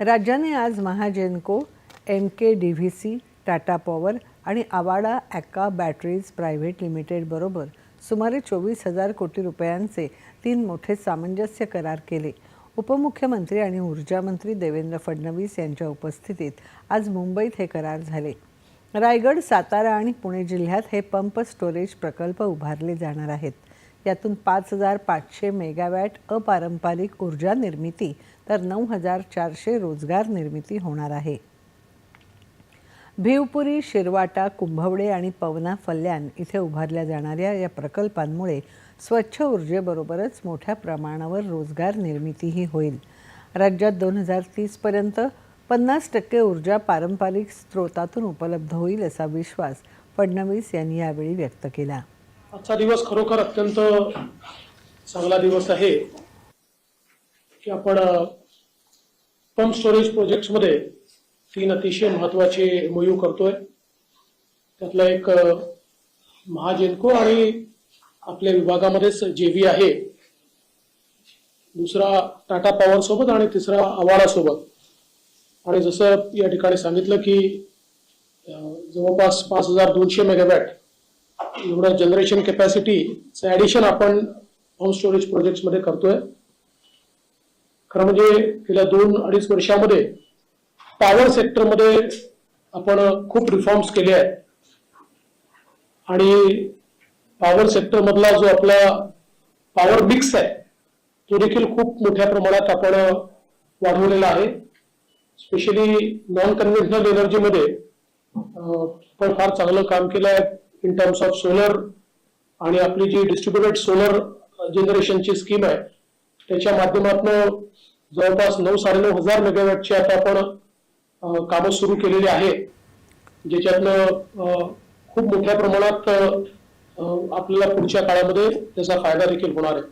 राज्याने आज Mahagenco M K D V C Tata power आणि आवाडा ॲक्का बॅटरीज प्रायव्हेट लिमिटेडबरोबर सुमारे चोवीस हजार कोटी रुपयांचे तीन मोठे सामंजस्य करार केले. उपमुख्यमंत्री आणि ऊर्जामंत्री देवेंद्र फडणवीस यांच्या उपस्थितीत आज मुंबईत हे करार झाले. रायगड सातारा आणि पुणे जिल्ह्यात हे पंप स्टोरेज प्रकल्प उभारले जाणार आहेत. यातून पाच हजार पाचशे मेगावॅट अपारंपरिक ऊर्जा निर्मिती तर नऊ हजार चारशे रोजगार निर्मिती होणार आहे. भिवपुरी शिरवाटा कुंभवडे आणि पवना फल्याण इथे उभारल्या जाणाऱ्या या प्रकल्पांमुळे स्वच्छ ऊर्जेबरोबरच मोठ्या प्रमाणावर रोजगार निर्मितीही होईल. राज्यात दोन हजार तीसपर्यंत पन्नास टक्के ऊर्जा पारंपरिक स्रोतातून उपलब्ध होईल असा विश्वास फडणवीस यांनी यावेळी व्यक्त केला. आजचा दिवस खरोखर अत्यंत चांगला दिवस आहे की आपण पंप स्टोरेज प्रोजेक्ट्समध्ये तीन अतिशय महत्त्वाचे एमओयू करतोय. त्यातला एक महाजेनको आणि आपल्या विभागामध्येच जेव्ही आहे. दुसरा टाटा पॉवर सोबत आणि तिसरा अवाडा सोबत. आणि जसं या ठिकाणी सांगितलं की जवळपास पाच हजार दोनशे मेगावॅट एवढं जनरेशन कॅपॅसिटीचं ऍडिशन आपण होम स्टोरेज प्रोजेक्टमध्ये करतोय. खरं म्हणजे गेल्या दोन अडीच वर्षामध्ये पॉवर सेक्टरमध्ये आपण खूप रिफॉर्म्स केले आहेत. आणि पॉवर सेक्टर मधला जो आपला पॉवर मिक्स आहे तो देखील खूप मोठ्या प्रमाणात आपण वाढवलेला आहे. स्पेशली नॉन कन्व्हेन्शनल एनर्जीमध्ये पण फार चांगलं काम केलं आहे. इन टर्म्स ऑफ सोलर आणि आपली जी डिस्ट्रीब्युटेड सोलर जनरेशनची स्कीम आहे त्याच्या माध्यमातून जवळपास नऊ साडेनऊ हजार मेगावॅटची आता आपण कामं सुरू केलेली आहे ज्याच्यातनं खूप मोठ्या प्रमाणात आपल्याला पुढच्या काळामध्ये त्याचा फायदा देखील होणार आहे.